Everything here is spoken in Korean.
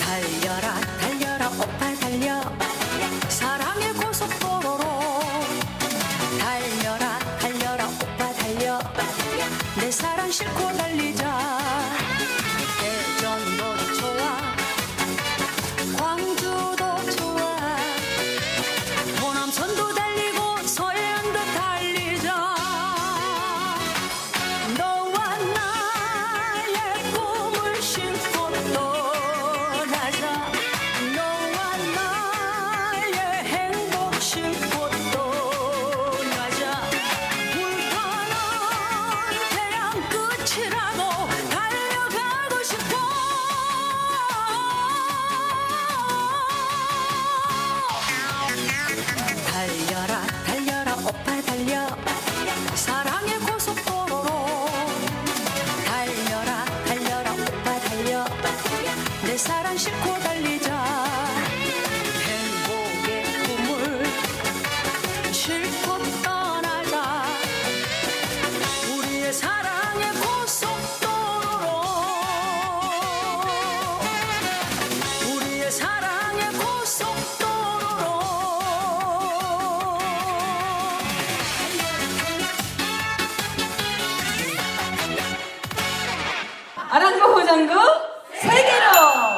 달려라 달려라 오빠 달려. 사랑의 고속도로로. 달려라 달려라 오빠 달려. 내 사랑 싣고 달리자. 싣고 달리자. 행복의 꿈을 싣고 떠나자. 우리의 사랑의 고속도로로. 우리의 사랑의 고속도로로. 아란보 호장구 세계로.